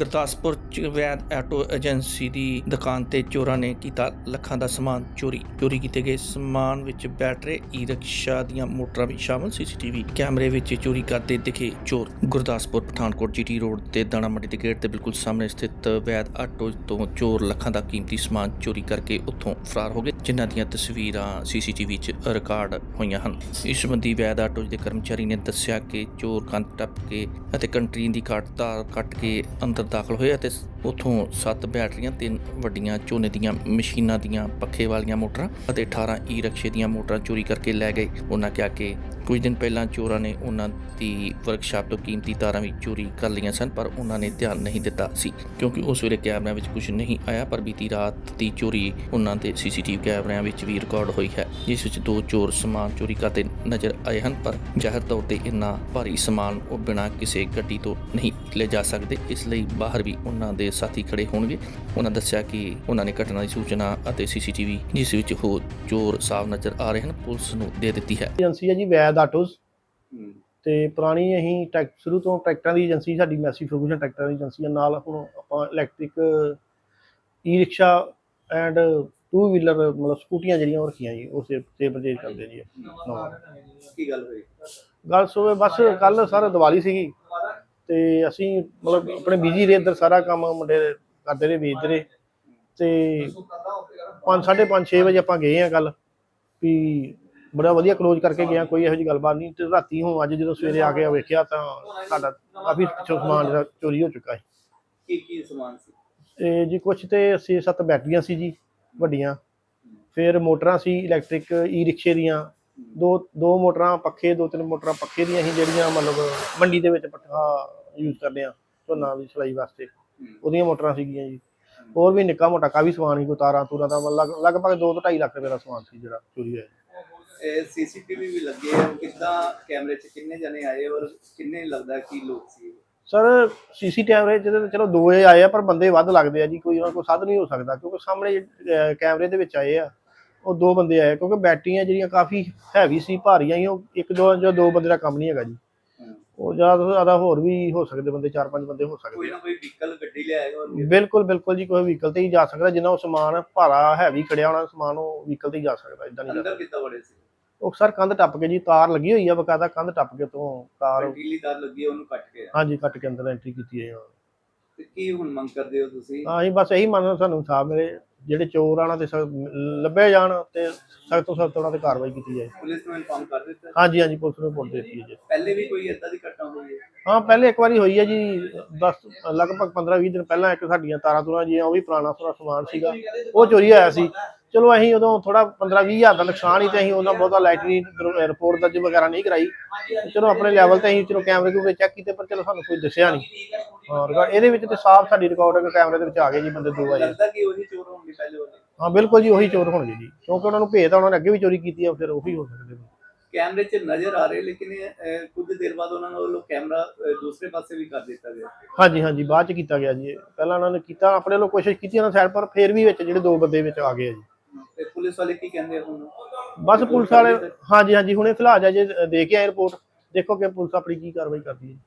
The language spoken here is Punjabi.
ਗੁਰਦਾਸਪੁਰ ਚ ਵੈਦ ਆਟੋ ਏਜੰਸੀ ਦੀ ਦੁਕਾਨ ਤੇ ਚੋਰਾਂ ਨੇ ਕੀਤਾ ਲੱਖਾਂ ਦਾ ਸਮਾਨ ਚੋਰੀ। ਚੋਰੀ ਕੀਤੇ ਗਏ ਸਮਾਨ ਵਿੱਚ ਬੈਟਰੀ ਈ ਰਿਕਸ਼ਾ ਦੀਆਂ ਮੋਟਰਾਂ ਵੀ ਸ਼ਾਮਲ, ਸੀਸੀਟੀਵੀ ਕੈਮਰੇ ਵਿੱਚ ਚੋਰੀ ਕਰਦੇ ਦਿਖੇ ਚੋਰ। ਗੁਰਦਾਸਪੁਰ, ਪਠਾਨਕੋਟ, ਜੀਟੀ ਰੋਡ ਤੇ ਦਾਣਾ ਮੰਡੀ ਦੇ ਗੇਟ ਦੇ ਬਿਲਕੁਲ ਸਾਹਮਣੇ ਸਥਿਤ ਵੈਦ ਆਟੋ ਤੋਂ ਚੋਰ ਲੱਖਾਂ ਦਾ ਕੀਮਤੀ ਸਮਾਨ ਚੋਰੀ ਕਰਕੇ ਉੱਥੋਂ ਫਰਾਰ ਹੋ ਗਏ, ਜਿਨ੍ਹਾਂ ਦੀਆਂ ਤਸਵੀਰਾਂ ਸੀਸੀਟੀਵੀ 'ਚ ਰਿਕਾਰਡ ਹੋਈਆਂ ਹਨ। ਇਸ ਸੰਬੰਧੀ ਵੈਦ ਆਟੋ ਦੇ ਕਰਮਚਾਰੀ ਨੇ ਦੱਸਿਆ ਕਿ ਚੋਰ ਕੰਧ ਟੱਪ ਕੇ ਅਤੇ ਕੰਟਰੀਨ ਦੀ ਕਾਟ ਤਾਰ ਕੱਟ ਕੇ ਅੰਦਰ entah kalau saya atas ਉੱਥੋਂ ਸੱਤ ਬੈਟਰੀਆਂ, ਤਿੰਨ ਵੱਡੀਆਂ ਝੋਨੇ ਦੀਆਂ ਮਸ਼ੀਨਾਂ ਦੀਆਂ ਪੱਖੇ ਵਾਲੀਆਂ ਮੋਟਰਾਂ ਅਤੇ 18 ਈ ਰਿਕਸ਼ੇ ਦੀਆਂ ਮੋਟਰਾਂ ਚੋਰੀ ਕਰਕੇ ਲੈ ਗਏ। ਉਹਨਾਂ ਕਿਹਾ ਕਿ ਕੁਝ ਦਿਨ ਪਹਿਲਾਂ ਚੋਰਾਂ ਨੇ ਉਹਨਾਂ ਦੀ ਵਰਕਸ਼ਾਪ ਤੋਂ ਕੀਮਤੀ ਤਾਰਾਂ ਵੀ ਚੋਰੀ ਕਰ ਲਈਆਂ ਸਨ, ਪਰ ਉਹਨਾਂ ਨੇ ਧਿਆਨ ਨਹੀਂ ਦਿੱਤਾ ਸੀ, ਕਿਉਂਕਿ ਉਸ ਵੇਲੇ ਕੈਮਰਿਆਂ ਵਿੱਚ ਕੁਝ ਨਹੀਂ ਆਇਆ, ਪਰ ਬੀਤੀ ਰਾਤ ਦੀ ਚੋਰੀ ਉਹਨਾਂ ਦੇ ਸੀਸੀਟੀਵੀ ਕੈਮਰਿਆਂ ਵਿੱਚ ਵੀ ਰਿਕਾਰਡ ਹੋਈ ਹੈ, ਜਿਸ ਵਿੱਚ ਦੋ ਚੋਰ ਸਮਾਨ ਚੋਰੀ ਕਰਦੇ ਨਜ਼ਰ ਆਏ ਹਨ, ਪਰ ਜ਼ਾਹਿਰ ਤੌਰ ਤੇ ਇੰਨਾ ਭਾਰੀ ਸਮਾਨ ਉਹ ਬਿਨਾਂ ਕਿਸੇ ਗੱਡੀ ਤੋਂ ਨਹੀਂ ਲੈ ਜਾ ਸਕਦੇ, ਇਸ ਲਈ ਬਾਹਰ ਵੀ ਉਹਨਾਂ ਦੇ ਸਾਥੀ ਖੜੇ ਹੋਣਗੇ। ਉਹਨਾਂ ਦੱਸਿਆ ਕਿ ਉਹਨਾਂ ਨੇ ਘਟਨਾ ਦੀ ਸੂਚਨਾ ਅਤੇ ਸੀਸੀਟੀਵੀ ਜਿਸ ਵਿੱਚ ਉਹ ਚੋਰ ਸਾਫ਼ ਨਜ਼ਰ ਆ ਰਹੇ ਹਨ ਪੁਲਿਸ ਨੂੰ ਦੇ ਦਿੱਤੀ ਹੈ। ਏਜੰਸੀ ਹੈ ਜੀ ਵੈਦ ਆਟੋਸ ਹੂੰ। ਤੇ ਪੁਰਾਣੀ ਅਸੀਂ ਟਰੈਕ ਸ਼ੁਰੂ ਤੋਂ ਟਰੈਕਟਰਾਂ ਦੀ ਏਜੰਸੀ ਸਾਡੀ ਮੈਸੀ ਫਰਗੂਸ਼ਨ ਟਰੈਕਟਰਾਂ ਦੀ ਏਜੰਸੀ ਹੈ। ਨਾਲ ਹੁਣ ਆਪਾਂ electric E rickshaw and two wheeler ਮਤਲਬ ਸਕੂਟੀਆਂ ਜਿਹੜੀਆਂ ਉਹ ਰੱਖੀਆਂ ਜੀ ਉਹ ਸੇ ਸੇ ਪਰਚੇਜ ਕਰਦੇ ਜੀ। ਕੀ ਗੱਲ ਹੋਈ? ਗੱਲ ਸੋਵੇ ਬਸ ਕੱਲ ਸਰ ਦੀਵਾਲੀ ਸੀਗੀ। ਤੇ ਅਸੀਂ ਮਤਲਬ ਆਪਣੇ ਬਿਜ਼ੀ ਰਹੇ ਇੱਧਰ ਸਾਰਾ ਕੰਮ ਮੁੰਡੇ ਕਰਦੇ ਰਹੇ ਵੇਚਦੇ ਰਹੇ। ਤੇ 5 5:30 6 ਵਜੇ ਆਪਾਂ ਗਏ ਆ ਕੱਲ ਵੀ ਬੜਾ ਵਧੀਆ ਕਲੋਜ਼ ਕਰਕੇ ਗਏ ਆ ਕੋਈ ਇਹੋ ਜਿਹੀ ਗੱਲਬਾਤ ਨਹੀਂ। ਤੇ ਰਾਤੀ ਹੁਣ ਅੱਜ ਜਦੋਂ ਸਵੇਰੇ ਆ ਕੇ ਵੇਖਿਆ ਤਾਂ ਸਾਡਾ ਕਾਫੀ ਪਿੱਛੋਂ ਸਮਾਨ ਜਿਹੜਾ ਚੋਰੀ ਹੋ ਚੁੱਕਾ ਹੈ ਕੀ ਕੀ ਸਮਾਨ ਸੀ? ਤੇ ਜੀ ਕੁਛ ਤੇ 6-7 ਬੈਟਰੀਆਂ ਸੀ ਜੀ ਵੱਡੀਆਂ। ਫਿਰ ਮੋਟਰਾਂ ਸੀ ਇਲੈਕਟ੍ਰਿਕ ਈ ਰਿਕਸ਼ੇ ਦੀਆਂ। ਦੋ ਦੋ ਮੋਟਰਾਂ ਪੱਖੇ ਦੋ ਤਿੰਨ ਮੋਟਰਾਂ ਪੱਖੇ ਦੀਆਂ ਸੀ ਜਿਹੜੀਆਂ ਮਤਲਬ ਮੰਡੀ ਦੇ ਵਿੱਚ ਪੱਠਾ ਯੂਜ਼ ਕਰਦੇ ਆ ਝੋਨਾ ਦੀ ਸਲਾਈ ਵਾਸਤੇ। ਉਹਦੀਆਂ ਮੋਟਰਾਂ ਸੀਗੀਆਂ ਜੀ। ਹੋਰ ਵੀ ਨਿੱਕਾ ਮੋਟਾ ਕਾਫੀ ਸਮਾਨ ਸੀ ਕੋਈ ਤਾਰਾਂ ਤੂਰਾਂ ਦਾ ਲਗ- ਲਗਭਗ 2 ਤੋਂ 2.5 ਲੱਖ ਰੁਪਏ ਦਾ ਸਮਾਨ ਸੀ ਜਿਹੜਾ ਚੋਰੀ ਹੋਇਆ। ਇਹ ਸੀਸੀਟੀਵੀ ਵੀ ਲੱਗੇ ਆ ਕਿੱਦਾਂ ਕੈਮਰੇ 'ਚ ਕਿੰਨੇ ਜਣੇ ਆਏ ਔਰ ਕਿੰਨੇ ਲੱਗਦਾ ਕੀ ਲੋਕ ਸੀ? ਸਰ ਸੀਸੀ ਕੈਮਰੇ ਜਿਹਦੇ ਚਲੋ ਦੋ ਆਏ ਆ ਪਰ ਬੰਦੇ ਵੱਧ ਲੱਗਦੇ ਆ ਜੀ ਕੋਈ ਉਹਨਾਂ ਕੋਲ ਸਾਧ ਨਹੀਂ ਹੋ ਸਕਦਾ ਕਿਉਂਕਿ ਸਾਹਮਣੇ ਕੈਮਰੇ ਦੇ ਵਿੱਚ ਆਏ ਆ। ਉਹ ਦੋ ਬੰਦੇ ਆਏ ਕਿਉਂਕਿ ਬੈਟਰੀਆਂ ਜਿਹੜੀਆਂ ਕਾਫੀ ਹੈਵੀ ਸੀ ਭਾਰੀਆਂ ਹੀ ਉਹ ਇੱਕ ਦੋ ਜਾਂ ਦੋ ਬੰਦੇ ਦਾ ਕੰਮ ਨਹੀਂ ਹੈਗਾ ਜੀ। ਉਹ ਜ਼ਿਆਦਾ ਤੋਂ ਜ਼ਿਆਦਾ ਹੋਰ ਵੀ ਹੋ ਸਕਦੇ ਬੰਦੇ ਚਾਰ ਪੰਜ ਬੰਦੇ ਹੋ ਕੋਈ ਸਕਦੇ ਨਾ ਆ ਕੋਈ ਵਹੀਕਲ ਗੱਡੀ ਲਿਆਏਗਾ ਔਰ ਬਿਲਕੁਲ ਬਿਲਕੁਲ ਜੀ ਕੋਈ ਵਹੀਕਲ ਤੇ ਹੀ ਜਾ ਸਕਦਾ ਜਿੰਨਾ ਉਹ ਸਮਾਨ ਭਾਰਾ ਹੈਵੀ ਖੜਿਆ ਹੋਣਾ ਸਮਾਨ ਉਹ ਵਹੀਕਲ ਤੇ ਹੀ ਜਾ ਸਕਦਾ ਇਦਾਂ ਨਹੀਂ ਜਾ ਅੰਦਰ ਕਿੱਦਾਂ ਵੜੇ ਸੀ? ਉਹ ਸਰ ਕੰਧ ਟੱਪ ਕੇ ਜੀ ਤਾਰ ਲੱਗੀ ਹੋਈ ਆ ਬਕਾਇਦਾ ਕੰਧ ਟੱਪ ਕੇ ਤੋਂ ਕਾਰ ਕੰਟੀਲੀ ਤਾਰ ਲੱਗੀ ਉਹਨੂੰ ਕੱਟ ਕੇ। ਹਾਂਜੀ ਕੱਟ ਕੇ ਅੰਦਰ ਐਂਟਰੀ ਕੀਤੀ ਹੈ ਤੇ ਕੀ ਹੁਣ ਮੰਗ ਕਰਦੇ ਹੋ ਤੁਸੀਂ? ਹਾਂ ਅਸੀਂ ਬਸ ਇਹੀ ਮੰਨਦੇ ਸਾਨੂੰ ਸਾਹ ਮੇਰੇ ਜਿਹੜੇ ਚੋਰ ਆਣਾ ਤੇ ਸਖ਼ਤ ਲੱਭੇ ਜਾਣ ਤੇ ਸਖਤ ਤੋਂ ਸਖਤ ਉਹਨਾਂ ਤੇ ਕਾਰਵਾਈ ਕੀਤੀ ਜਾਏ। ਪੁਲਿਸ ਨੂੰ ਇਨਫਾਰਮ ਕਰ ਦਿੱਤਾ? ਹਾਂਜੀ ਹਾਂਜੀ ਪੁਲਿਸ ਨੂੰ ਰਿਪੋਰਟ ਦੇ ਦਿੱਤੀ ਹੈ ਜੀ। ਪਹਿਲੇ ਵੀ ਕੋਈ ਏਦਾਂ ਦੀ ਘਟਨਾ ਹੋਈ ਹੈ? ਹਾਂ ਪਹਿਲੇ ਇੱਕ ਵਾਰੀ ਹੋਈ ਹੈ ਜੀ 10 ਲਗਭਗ 15 20 ਦਿਨ ਪਹਿਲਾਂ ਇੱਕ ਸਾਡੀਆਂ ਤਾਰਾਂ ਤੁਰਾਂ ਜੀਆਂ ਉਹ ਵੀ ਪੁਰਾਣਾ ਸਾਰਾ ਸਮਾਨ ਸੀਗਾ। ਉਹ ਚੋਰੀ ਹੋਇਆ ਸੀ। ਚਲੋ ਅਸੀਂ ਉਦੋਂ ਥੋੜਾ 15 20 ਹਜ਼ਾਰ ਦਾ ਨੁਕਸਾਨ ਹੀ ਤੇ ਅਸੀਂ ਉਹਨਾਂ ਬਹੁਤਾ ਲਾਈਟਰੀ ਰਿਪੋਰਟ ਦਰਜ ਵਗੈਰਾ ਨਹੀਂ ਕਰਾਈ। ਚਲੋ ਆਪਣੇ ਲੈਵਲ ਤੇ ਅਸੀਂ ਚਲੋ ਕੈਮਰੇ ਕੂਮਰੇ ਚੈੱਕ ਕੀਤੇ ਪਰ ਚਲੋ ਸਾਨੂੰ ਕੋਈ ਦੱਸਿਆ ਨਹੀਂ। ਹਾਂ ਰਿਕਾਰਡ ਇਹਦੇ ਵਿੱਚ ਤੇ ਸਾਫ਼ ਸਾਡੀ ਰਿਕਾਰਡਿੰਗ ਕੈਮਰੇ ਦੇ ਵਿੱਚ ਆ ਗਏ ਜੀ ਬੰਦੇ ਦੋ ਆਏ। ਲੱਗਦਾ ਕਿ ਉਹੀ ਚੋਰ ਹੋਣਗੇ ਪਹਿਲੇ ਵਾਲੇ ਹਾਂ ਬਿਲਕੁਲ ਜੀ ਉਹੀ ਚੋਰ ਹੋਣਗੇ ਜੀ। ਕਿਉਂਕਿ ਉਹਨਾਂ ਨੂੰ ਆ ਉਹਨਾਂ ਨੇ ਅੱਗੇ ਵੀ ਚੋਰੀ ਕੀਤੀ ਆ ਫਿਰ ਉਹੀ ਹੋ ਸਕਦੇ ਨੇ। ਕੈਮਰੇ 'ਚ ਨਜ਼ਰ ਆ ਰਹੇ ਲੇਕਿਨ ਕੁਝ ਦੇਰ ਬਾਅਦ ਉਹਨਾਂ ਨੇ ਉਹ ਲੋਕ ਕੈਮਰਾ ਦੂਸਰੇ ਪਾਸੇ ਵੀ ਕਰ ਦਿੱਤਾ ਗਿਆ। ਹਾਂਜੀ ਹਾਂਜੀ ਬਾਅਦ ਚ ਕੀਤਾ ਗਿਆ ਜੀ। ਪਹਿਲਾਂ ਉਹਨਾਂ ਨੇ ਕੀਤਾ ਆਪਣੇ ਲੋਕ ਕੋਸ਼ਿਸ਼ ਕੀਤੀ ਉਹਨਾਂ ਸਾਈਡ ਪਰ ਫਿਰ ਵੀ ਵਿੱਚ ਜਿਹੜੇ ਦੋ ਬੰਦੇ ਵਿੱਚ ਆ ਗਏ ਜੀ। ਪੁਲਿਸ ਵਾਲੇ ਕੀ ਕਹਿੰਦੇ ਆ ਹੁਣ ਬਸ ਪੁਲਿਸ ਵਾਲੇ ਹਾਂਜੀ ਹਾਂਜੀ ਹੁਣੇ ਫਿਲਹਾਲ ਜੇ ਦੇ ਕੇ ਆਏ ਰਿਪੋਰਟ ਦੇਖੋ ਕਿ ਪੁਲਿਸ ਆਪਣੀ ਕੀ ਕਾਰਵਾਈ ਕਰਦੀ ਹੈ।